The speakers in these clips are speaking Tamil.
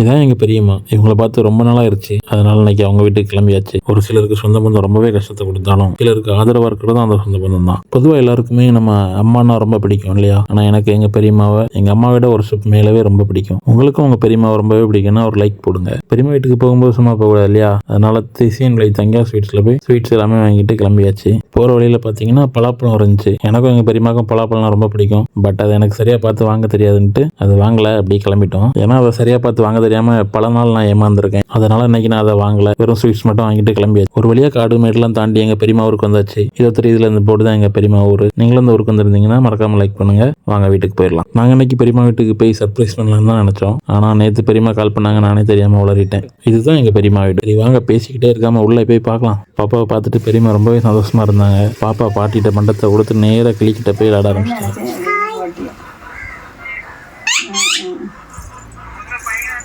இதான் எங்கள் பெரியம்மா. இவங்களை பார்த்து ரொம்ப நாளாக இருந்துச்சு அதனால இன்னைக்கு அவங்க வீட்டுக்கு கிளம்பியாச்சு. ஒரு சிலருக்கு சொந்த பந்தம் ரொம்பவே கஷ்டத்தை கொடுத்தாலும் சிலருக்கு ஆதரவாக இருக்கிறதும் அந்த சொந்த பந்தம் தான் பொதுவாக எல்லாருக்குமே நம்ம அம்மானா ரொம்ப பிடிக்கும் இல்லையா? ஆனால் எனக்கு எங்கள் பெரியம்மாவை எங்கள் அம்மாவிட ஒரு ஸ்டெப் மேலவே ரொம்ப பிடிக்கும். உங்களுக்கும் உங்கள் பெரியம்மாவை ரொம்பவே பிடிக்கும்னா ஒரு லைக் போடுங்க. பெரியம்மா வீட்டுக்கு போகும்போது சும்மா போகக்கூடாது இல்லையா? அதனால திசையன் விலை தங்கா ஸ்வீட்ஸில் போய் ஸ்வீட்ஸ் எல்லாமே வாங்கிட்டு கிளம்பியாச்சு. போகிற வழியில் பார்த்தீங்கன்னா பலாப்பழம் இருந்துச்சு. எனக்கும் எங்கள் பெரியம்மாக்கும் பலாப்பழம் ரொம்ப பிடிக்கும். பட் அதை எனக்கு சரியாக பார்த்து வாங்க தெரியாதுன்ட்டு அது வாங்கலை அப்படி கிளம்பிட்டோம். ஏன்னா அதை சரியாக பார்த்து வாங்க தெரியாமல் பல நாள் நான் ஏமாந்துருக்கேன். அதனால இன்னைக்கு நான் அதை வாங்கல. வெறும் ஸ்வீட்ஸ் மட்டும் வாங்கிட்டு கிளம்பியாச்சு. ஒரு வழியாக காடு மேடெல்லாம் தாண்டி எங்கள் பெரியம்மா ஊருக்கு வந்தாச்சு. இருபத்தி இதில் இந்த போர்டு தான் எங்கள் பெரியம்மா ஊர். நீங்களும் இந்த ஊருக்கு வந்திருந்தீங்கன்னா மறக்காம லைக் பண்ணுங்க. வாங்க வீட்டுக்கு போயிடலாம். நாங்கள் இன்னைக்கு பெரியம்மா வீட்டுக்கு போய் சர்ப்ரைஸ் பண்ணலாம்னு தான் நினச்சோம். ஆனால் நேற்று பெரியம்மா கால் பண்ணாங்க. நானே தெரியாமல் உளறிட்டேன். இதுதான் எங்கள் பெரியம்மா வீடு. சரி வாங்க பேசிக்கிட்டே இருக்காம உள்ளே போய் பார்க்கலாம். பாப்பாவை பார்த்துட்டு பெரியம்மா ரொம்பவே சந்தோஷமா இருந்தாங்க. பாப்பா பாட்டிகிட்ட மண்டத்தை கொடுத்து நேராக கிளிக்கிட்ட போய் விளாட ஆரம்பிச்சிட்டாங்க.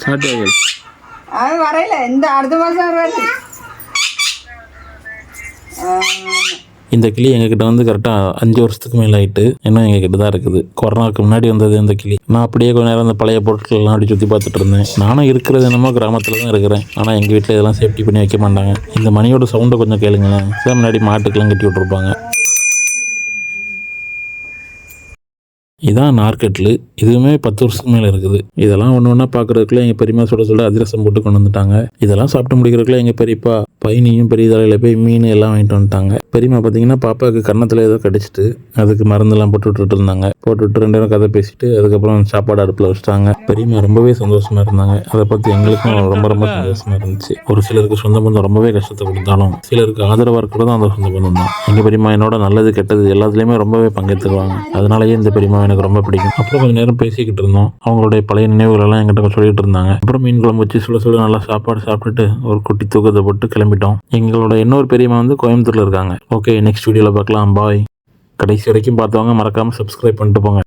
சாட்டியாகள் அது வரையில இந்த அடுத்த மாதம் வருவாரு இந்த கிளி எங்ககிட்ட வந்து கரெக்டாக அஞ்சு வருஷத்துக்கு மேலே ஆயிட்டு இன்னும் எங்ககிட்ட தான் இருக்குது. கொரோனாவுக்கு முன்னாடி வந்தது இந்த கிளி. நான் அப்படியே கொஞ்ச நேரம் இந்த பழைய பொருட்கள் எல்லாம் அப்படி சுற்றி பார்த்துட்டு இருந்தேன். நானும் இருக்கிறது என்னமோ கிராமத்தில் தான் இருக்கிறேன். ஆனால் எங்கள் வீட்டில் இதெல்லாம் சேஃப்டி பண்ணி வைக்க மாட்டாங்க. இந்த மணியோட சவுண்டை கொஞ்சம் கேளுங்களேன். சார் முன்னாடி மாட்டுக்கெல்லாம் கட்டி விட்ருப்பாங்க இதான் நார்க்கெட்டில் இதுவுமே பத்து வருஷத்துக்கு மேலே இருக்குது. இதெல்லாம் ஒன்று ஒன்றா பார்க்குறதுக்குள்ள எங்கள் பெரியம்மா சுட சுட அதிரசம் போட்டு கொண்டு வந்துட்டாங்க. இதெல்லாம் சாப்பிட்டு முடிக்கிறதுக்குள்ள எங்கள் பெரியப்பா பையனையும் பெரிய தலையில் போய் மீன் எல்லாம் வாங்கிட்டு வந்துட்டாங்க. பெரியம்மா பார்த்தீங்கன்னா பாப்பாவுக்கு கன்னத்தில் ஏதோ கடிச்சிட்டு அதுக்கு மருந்தெல்லாம் போட்டு விட்டுட்டு இருந்தாங்க. போட்டு விட்டு ரெண்டு நேரம் கதை பேசிட்டு அதுக்கப்புறம் சாப்பாடு அடுப்பில் வச்சுட்டாங்க. பெரியம்மா ரொம்பவே சந்தோஷமாக இருந்தாங்க. அதை பார்த்து எங்களுக்கும் ரொம்ப ரொம்ப சந்தோஷமாக இருந்துச்சு. ஒரு சிலருக்கு சொந்த பந்தம் ரொம்பவே கஷ்டத்தை கொடுத்தாலும் சிலருக்கு ஆதரவாக இருக்கிறதும் அந்த சொந்த பந்தம் தான். எங்கள் பெரியம்மா என்னோட நல்லது கெட்டது எல்லாத்துலேயுமே ரொம்பவே பங்கேற்றுக்குவாங்க அதனாலயே இந்த பெரியம்மா எனக்கு ரொம்ப பிடிக்கும். அப்புறம் கொஞ்சம் நேரம் பேசிக்கிட்டு இருந்தோம். அவங்களுடைய பழைய நினைவுகள் எல்லாம் எங்கிட்ட சொல்லிட்டு இருந்தாங்க. அப்புறம் மீன் குழம்பு வச்சு சுட சுட நல்லா சாப்பாடு சாப்பிட்டுட்டு ஒரு குட்டி தூக்கத்தை போட்டு கிளம்பிட்டோம். எங்களோட இன்னொரு பெரியம்மா வந்து கோயம்புத்தூர்ல இருக்காங்க. ஓகே நெக்ஸ்ட் வீடியோவில் பார்க்கலாம். பாய் கடைசி வரைக்கும் பார்த்தவங்க மறக்காம சப்ஸ்கிரைப் பண்ணிட்டு போங்க.